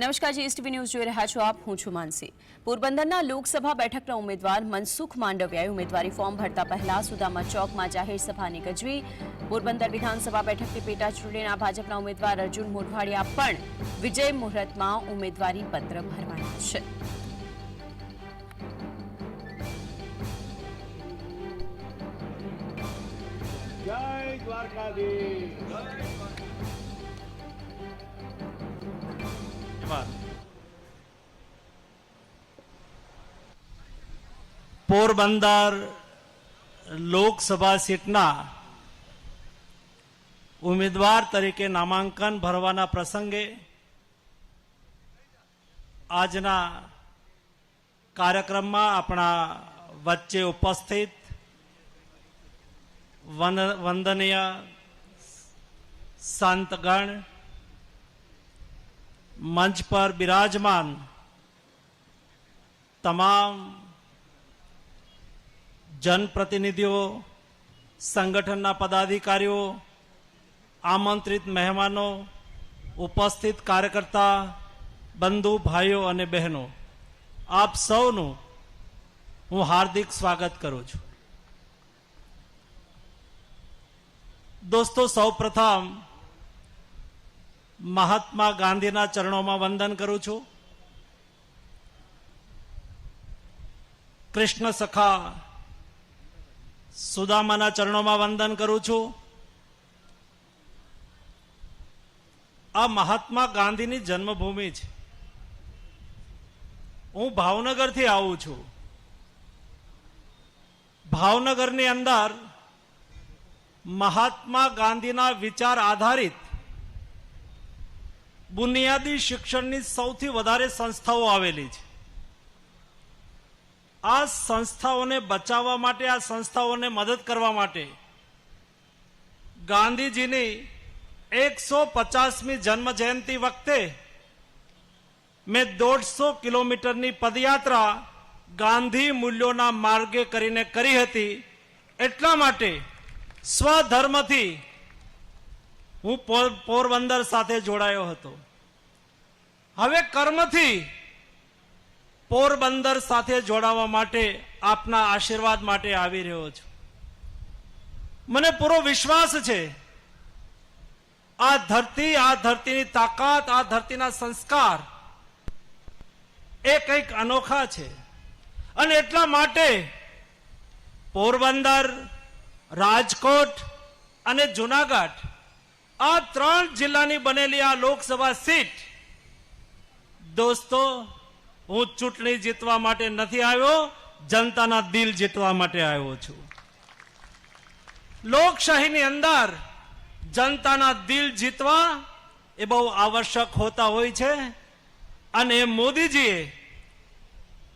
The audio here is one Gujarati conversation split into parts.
નમસ્કાર જીએસટીવી ન્યૂઝ જોઈ રહ્યા છો આપ. હું છું માનસી. પોરબંદરના લોકસભા બેઠકના ઉમેદવાર મનસુખ માંડવિયાએ ઉમેદવારી ફોર્મ ભરતા પહેલા સુદામા ચોકમાં જાહેર સભાને ગજવી. પોરબંદર વિધાનસભા બેઠકની પેટા ચૂંટણીના ભાજપના ઉમેદવાર અર્જુન મોઢવાડિયા પણ વિજય મુહૂર્તમાં ઉમેદવારી પત્ર ભરવાના છે. જય દ્વારકાધીશ. પોરબંદર લોકસભા સીટના ઉમેદવાર તરીકે નામાંકન ભરવાના પ્રસંગે આજના કાર્યક્રમમાં આપણા વચ્ચે ઉપસ્થિત વન- વંદનીય સંતગણ મંચ પર બિરાજમાન તમામ જનપ્રતિનિધિઓ, સંગઠનના પદાધિકારીઓ, આમંત્રિત મહેમાનો, ઉપસ્થિત કાર્યકર્તા, બંધુ ભાઈઓ અને બહેનો, આપ સૌનું હું હાર્દિક સ્વાગત કરું છું. દોસ્તો, સૌપ્રથમ મહાત્મા ગાંધીના ચરણોમાં વંદન કરું છું. કૃષ્ણ સખા સુદામાના ચરણોમાં વંદન કરું છું. આ મહાત્મા ગાંધીની જન્મભૂમિ છે. હું ભાવનગરથી આવું છું. ભાવનગરની અંદર મહાત્મા ગાંધીના વિચાર આધારિત બુનિયાદી શિક્ષણની સૌથી વધારે સંસ્થાઓ આવેલી છે. આ સંસ્થાઓને બચાવવા માટે, આ સંસ્થાઓને મદદ કરવા માટે ગાંધીજીની એકસો પચાસમી જન્મ જયંતિ વખતે મેં દોઢસો કિલોમીટરની પદયાત્રા ગાંધી મૂલ્યોના માર્ગે કરીને કરી હતી. એટલા માટે સ્વધર્મથી હું પોર- પોરબંદર સાથે જોડાયો હતો. હવે કર્મથી પોરબંદર સાથે જોડાવા માટે આપના આશીર્વાદ માટે આવી રહ્યો છું. મને પૂરો વિશ્વાસ છે, આ ધરતી, આ ધરતીની તાકાત, આ ધરતીના સંસ્કાર એ કંઈક અનોખા છે. અને એટલા માટે પોરબંદર, રાજકોટ અને જુનાગઢ, આ ત્રણ જિલ્લાની બનેલી આ લોકસભા સીટ દોસ્તો હું ચૂંટણી જીતવા માટે નથી આવ્યો, જનતાના દિલ જીતવા માટે આવ્યો છું. લોકશાહીની અંદર જનતાના દિલ જીતવા એ બહુ આવશ્યક હોતા હોય છે. અને મોદીજીએ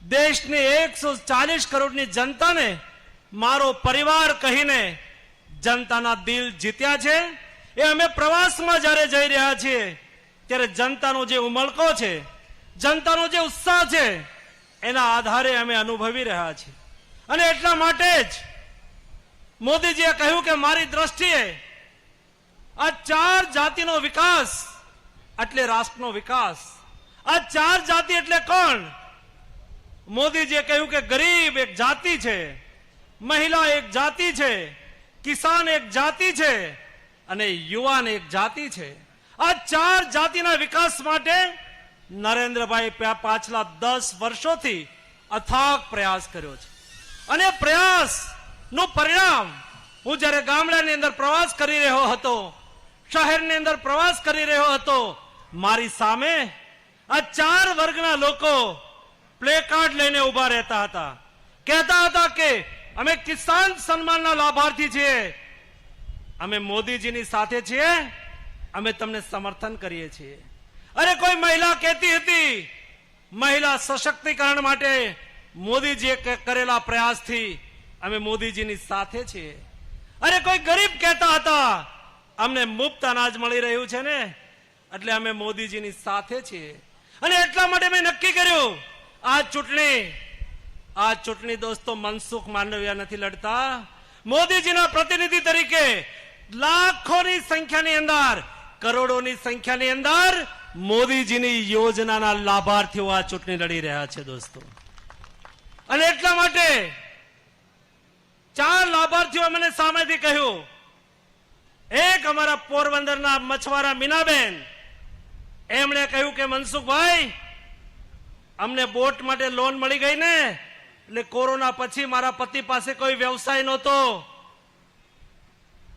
દેશની એકસો ચાલીસ કરોડની જનતાને મારો પરિવાર કહીને જનતાના દિલ જીત્યા છે. એ અમે પ્રવાસમાં જ્યારે જઈ રહ્યા છીએ, ત્યારે જનતાનો જે ઉમળકો છે જનતાનો જે ઉત્સાહ છે, એના આધારે અમે અનુભવી રહ્યા છીએ. અને એટલા માટે જ મોદીજીએ કહ્યું કે મારી દ્રષ્ટિએ આ ચાર જાતિનો વિકાસ એટલે રાષ્ટ્રનો વિકાસ. આ ચાર જાતિ એટલે કોણ? મોદીજીએ કહ્યું કે ગરીબ એક જાતિ છે, મહિલા એક જાતિ છે, કિસાન એક જાતિ છે અને યુવાન એક જાતિ છે. આ ચાર જાતિના વિકાસ માટે નરેન્દ્રભાઈ પાછલા દસ વર્ષોથી અથાગ પ્રયાસ કર્યો છે. અને પ્રયાસનું પરિણામ હું જ્યારે ગામડાની અંદર પ્રવાસ કરી રહ્યો હતો, શહેરની અંદર પ્રવાસ કરી રહ્યો હતો, મારી સામે આ ચાર વર્ગના લોકો પ્લે કાર્ડ લઈને ઊભા રહેતા હતા. કહેતા હતા કે, અમે કિસાન સન્માનના લાભાર્થી છીએ. અમે મોદીજીની સાથે છીએ. અમે તમને સમર્થન કરીએ છીએ. અરે કોઈ મહિલા કહેતી હતી, મહિલા સશક્તિકરણ માટે મોદીજીએ કરેલા પ્રયાસથી અમે મોદીજીની સાથે છીએ. અરે કોઈ ગરીબ કહેતા હતા, અમને મુફ્ત અનાજ મળી રહ્યું છે ને, એટલે અમે મોદીજીની સાથે છીએ. અને એટલા માટે મેં નક્કી કર્યું, આ ચૂંટણી આ ચૂંટણી દોસ્તો મનસુખ માંડવિયા નથી લડતા. મોદીજીના પ્રતિનિધિ તરીકે લાખોની સંખ્યાની અંદર, કરોડોની સંખ્યાની અંદર મોદીજીની યોજનાના લાભાર્થીઓ આ ચૂંટણી લડી રહ્યા છે દોસ્તો. અને એટલા માટે ચાર લાભાર્થીઓ મને સામેથી કહ્યું, એક અમારા પોરબંદરના મછવારા મીનાબેન, એમણે કહ્યું કે, મનસુખભાઈ, અમને બોટ માટે લોન મળી ગઈ ને, એટલે કોરોના પછી મારા પતિ પાસે કોઈ વ્યવસાય નહોતો.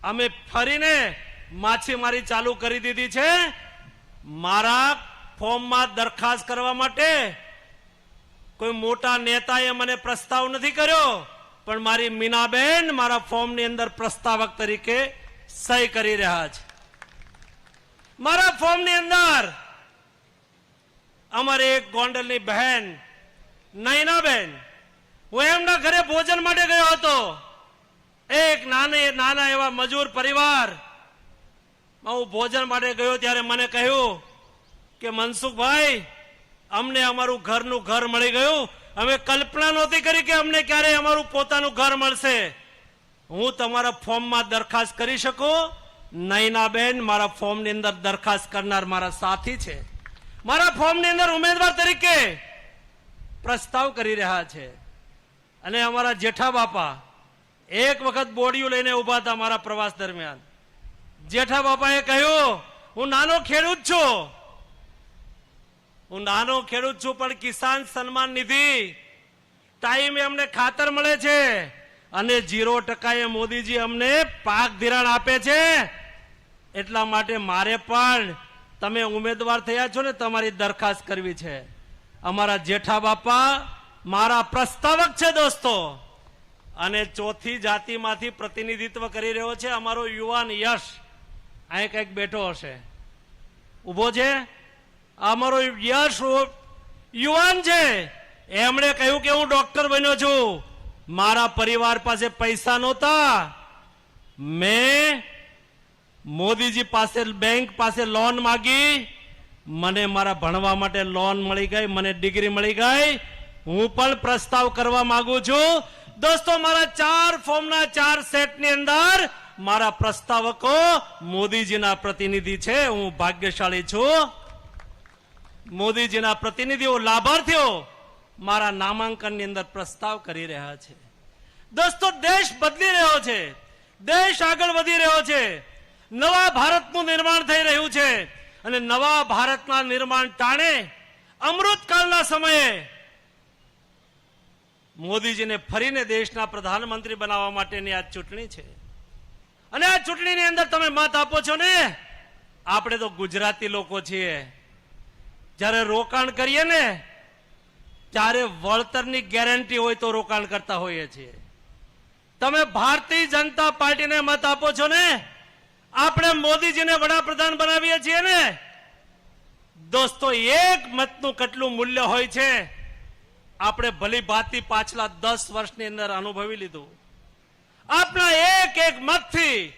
અમે ફરીને માછીમારી ચાલુ કરી દીધી છે મારા ફોર્મમાં દરખાસ્ત કરવા માટે કોઈ મોટા નેતાએ મને પ્રસ્તાવ નથી કર્યો, પણ મારી મીનાબેન મારા ફોર્મની અંદર પ્રસ્તાવક તરીકે સહી કરી રહ્યા છે. મારા ફોર્મની અંદર અમારે એક ગોંડલની બહેન, નયનાબેન, હું એમના ઘરે ભોજન માટે ગયો હતો. એક નાને, નાના એવા મજૂર પરિવાર હું ભોજન માટે ગયો ત્યારે મને કહ્યું કે મનસુખભાઈ, અમને અમારું ઘરનું ઘર મળી ગયું. અમે કલ્પના નહોતી કરી કે અમને ક્યારે અમારું પોતાનું ઘર મળશે. હું તમારા ફોર્મમાં દરખાસ્ત કરી શકું? નયનાબેન મારા ફોર્મની અંદર દરખાસ્ત કરનાર મારા સાથી છે. મારા ફોર્મની અંદર ઉમેદવાર તરીકે પ્રસ્તાવ કરી રહ્યા છે. અને અમારા જેઠા બાપા એક વખત બોડીઓ લઈને ઊભા હતા મારા પ્રવાસ દરમિયાન. જેઠા બાપાએ કહ્યું, હું નાનો ખેડૂત છું. હું નાનો ખેડૂત છું, પણ કિસાન સન્માન નિધિ. ટાઈમે અમને ખાતર મળે છે અને જીરો ટકાએ મોદીજી અમને પાક ધિરાણ આપે છે. એટલા માટે મારે પણ તમે ઉમેદવાર થયા છો ને તમારી દરખાસ્ત કરવી છે. અમારા જેઠા બાપા મારા પ્રસ્તાવક છે દોસ્તો. અને ચોથી જાતિમાંથી પ્રતિનિધિત્વ કરી રહ્યો છે અમારો યુવાન યશ. અહીં કંઈક બેઠો હશે. ઊભો છે? અમારો યશ યુવાન છે? એમણે કહ્યું કે હું ડોક્ટર બન્યો છું. મારા પરિવાર પાસે પૈસા નહોતા. મેં મોદીજી પાસે બેંક પાસે લોન માગી. મને મારા ભણવા માટે લોન મળી ગઈ, મને ડિગ્રી મળી ગઈ. હું પણ પ્રસ્તાવ કરવા માંગુ છું. દોસ્તો, મારા ચાર ફોર્મના ચાર સેટની અંદર મારા પ્રસ્તાવકો, મોદીજીના પ્રતિનિધિ છે, હું ભાગ્યશાળી છું. મોદીજીના પ્રતિનિધિઓ લાભાર્થીઓ મારા નામાંકનની અંદર પ્રસ્તાવ કરી રહ્યા છે. દોસ્તો, દેશ બદલી રહ્યો છે. દેશ આગળ વધી રહ્યો છે. નવા ભારતનું નિર્માણ થઈ રહ્યું છે. અને નવા ભારતના નિર્માણ ટાણે અમૃતકાળના સમયે મોદીજીને ફરીને દેશના પ્રધાનમંત્રી બનાવવા માટેની આ ચૂંટણી છે. અને આ ચૂંટણીની અંદર તમે મત આપો છો ને? આપણે તો ગુજરાતી લોકો છીએ. જ્યારે રોકાણ કરીએ ને, ત્યારે વળતરની ગેરંટી હોય તો રોકાણ કરતા હોઈએ છીએ. તમે ભારતીય જનતા પાર્ટીને મત આપો છો ને? આપણે મોદીજીને વડાપ્રધાન બનાવીએ છીએ ને? દોસ્તો, એક મતનું કેટલું મૂલ્ય હોય છે? આપણે ભલી ભાતી પાછલા દસ વર્ષની અંદર અનુભવી લીધું. આપણા એક એક મતથી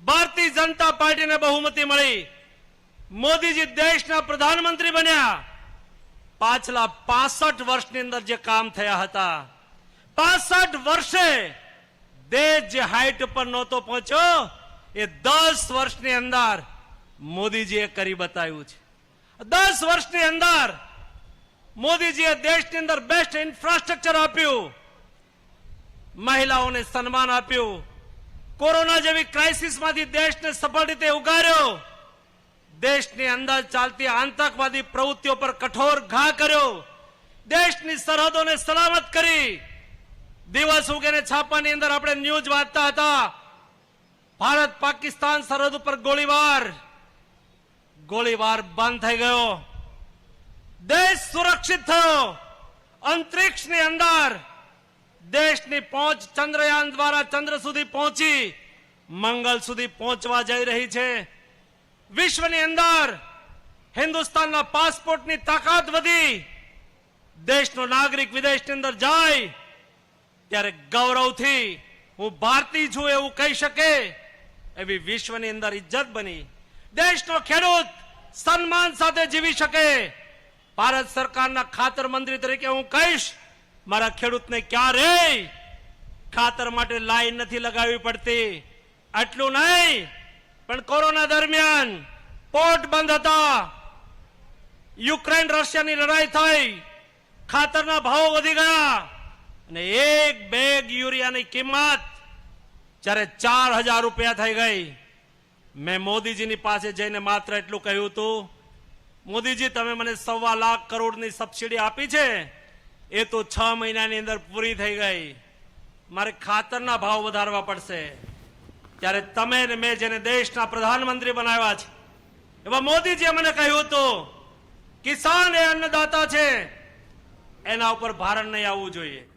ભારતીય જનતા પાર્ટીને બહુમતી મળી. મોદીજી દેશના પ્રધાનમંત્રી બન્યા. પાછલા પાસઠ વર્ષની અંદર જે કામ થયા હતા, પાસઠ વર્ષે દેશ જે હાઈટ ઉપર નહોતો પહોંચ્યો, એ દસ વર્ષની અંદર મોદીજીએ કરી બતાવ્યું છે. દસ વર્ષની અંદર મોદીજીએ દેશની અંદર બેસ્ટ ઇન્ફ્રાસ્ટ્રક્ચર આપ્યું. મહિલાઓને સન્માન આપ્યું. કોરોના જેવી ક્રાઇસિસમાંથી દેશને સફળ રીતે ઉગાર્યો. દેશની અંદર ચાલતી આતંકવાદી પ્રવૃત્તિઓ પર કઠોર ઘા કર્યો. દેશની સરહદોને સલામત કરી. દિવસ ઉગેને છાપાની અંદર આપણે ન્યૂઝ વાંચતા હતા. ભારત પાકિસ્તાન સરહદ ઉપર ગોળીબાર. ગોળીબાર બંધ થઈ ગયો. દેશ સુરક્ષિત થયો. અંતરિક્ષની અંદર દેશની પહોંચ ચંદ્રયાન દ્વારા ચંદ્ર સુધી પહોંચી મંગલ સુધી પહોંચવા જઈ રહી છે. વિશ્વની અંદર હિન્દુસ્તાનના પાસપોર્ટની તાકાત વધી. દેશનો નાગરિક વિદેશની અંદર જાય. ત્યારે ગૌરવથી હું ભારતીય છું એવું કહી શકે એવી વિશ્વની અંદર ઇજ્જત બની. દેશનો ખેડૂત સન્માન સાથે જીવી શકે. ભારત સરકારના ખાતર મંત્રી તરીકે હું કહીશ મારા ખેડૂતને ક્યારેય ખાતર માટે લાઈન નથી લગાવવી પડતી. આટલું નહીં, પણ કોરોના દરમિયાન પોર્ટ બંધ હતા. યુક્રેન રશિયાની લડાઈ થઈ. ખાતરના ભાવ વધી ગયા. અને એક બેગ યુરિયાની કિંમત જ્યારે ચાર હજાર રૂપિયા થઈ ગઈ. મેં મોદીજીની પાસે જઈને માત્ર એટલું કહ્યું હતું, મોદીજી, તમે મને સવા લાખ કરોડની સબસિડી આપી છે. એ તો છ મહિનાની અંદર પૂરી થઈ ગઈ. મારે ખાતરના ભાવ વધારવા પડશે. ત્યારે તમે ને મેં જેને દેશના પ્રધાનમંત્રી બનાવ્યા છે, એવા મોદીજીએ મને કહ્યું હતું, કિસાન એ અન્નદાતા છે. એના ઉપર ભારણ નહીં આવવું જોઈએ.